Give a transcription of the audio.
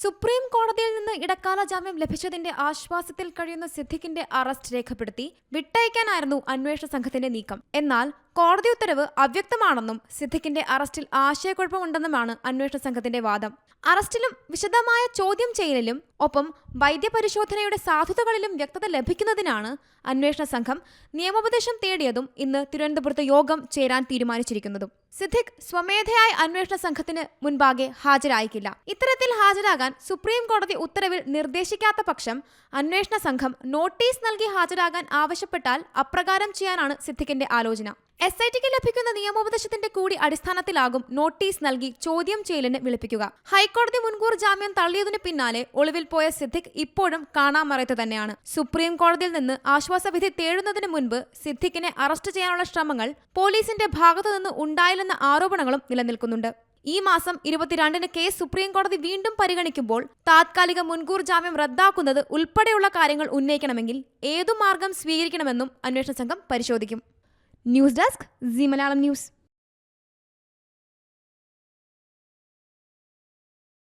Supreme കോടതിയിൽ നിന്ന് ഇടക്കാല ജാമ്യം ലഭിച്ചതിന്റെ ആശ്വാസത്തിൽ കഴിയുന്ന സിദ്ദിഖിന്റെ അറസ്റ്റ് രേഖപ്പെടുത്തി വിട്ടയക്കാനായിരുന്നു അന്വേഷണ സംഘത്തിന്റെ നീക്കം. എന്നാൽ കോടതി ഉത്തരവ് അവ്യക്തമാണെന്നും സിദ്ദിഖിന്റെ അറസ്റ്റിൽ ആശയക്കുഴപ്പമുണ്ടെന്നുമാണ് അന്വേഷണ സംഘത്തിന്റെ വാദം. അറസ്റ്റിലും വിശദമായ ചോദ്യം ചെയ്യലിലും ഒപ്പം വൈദ്യപരിശോധനയുടെ സാധുതകളിലും വ്യക്തത ലഭിക്കുന്നതിനാണ് അന്വേഷണ സംഘം നിയമോപദേശം തേടിയതും ഇന്ന് തിരുവനന്തപുരത്ത് യോഗം ചേരാൻ തീരുമാനിച്ചിരിക്കുന്നതും. സിദ്ദിഖ് സ്വമേധയായ അന്വേഷണ സംഘത്തിന് മുൻപാകെ ഹാജരായിക്കില്ല. ഇത്തരത്തിൽ ഹാജരാകാൻ സുപ്രീം കോടതി ഉത്തരവിൽ നിർദ്ദേശിക്കാത്ത പക്ഷം അന്വേഷണ സംഘം നോട്ടീസ് നൽകി ഹാജരാകാൻ ആവശ്യപ്പെട്ടാൽ അപ്രകാരം ചെയ്യാനാണ് സിദ്ദിഖിന്റെ ആലോചന. എസ് ഐ ടിക്ക് ലഭിക്കുന്ന നിയമോപദേശത്തിന്റെ കൂടി അടിസ്ഥാനത്തിലാകും നോട്ടീസ് നൽകി ചോദ്യം ചെയ്യലിന് വിളിപ്പിക്കുക. ഹൈക്കോടതി മുൻകൂർ ജാമ്യം തള്ളിയതിനു പിന്നാലെ ഒളിവിൽ പോയ സിദ്ദിഖ് ഇപ്പോഴും കാണാമറയത്ത് തന്നെയാണ്. സുപ്രീം കോടതിയിൽ നിന്ന് ആശ്വാസവിധി തേടുന്നതിന് മുൻപ് സിദ്ദിഖിനെ അറസ്റ്റ് ചെയ്യാനുള്ള ശ്രമങ്ങൾ പോലീസിന്റെ ഭാഗത്തുനിന്ന് ഉണ്ടായില്ലെന്ന ആരോപണങ്ങളും നിലനിൽക്കുന്നുണ്ട്. ഈ മാസം ഇരുപത്തിരണ്ടിന് കേസ് സുപ്രീം കോടതി വീണ്ടും പരിഗണിക്കുമ്പോൾ താത്കാലിക മുൻകൂർ ജാമ്യം റദ്ദാക്കുന്നത് ഉൾപ്പെടെയുള്ള കാര്യങ്ങൾ ഉന്നയിക്കണമെങ്കിൽ ഏതു മാർഗം സ്വീകരിക്കണമെന്നും അന്വേഷണ സംഘം പരിശോധിക്കും. News desk C Malayalam news.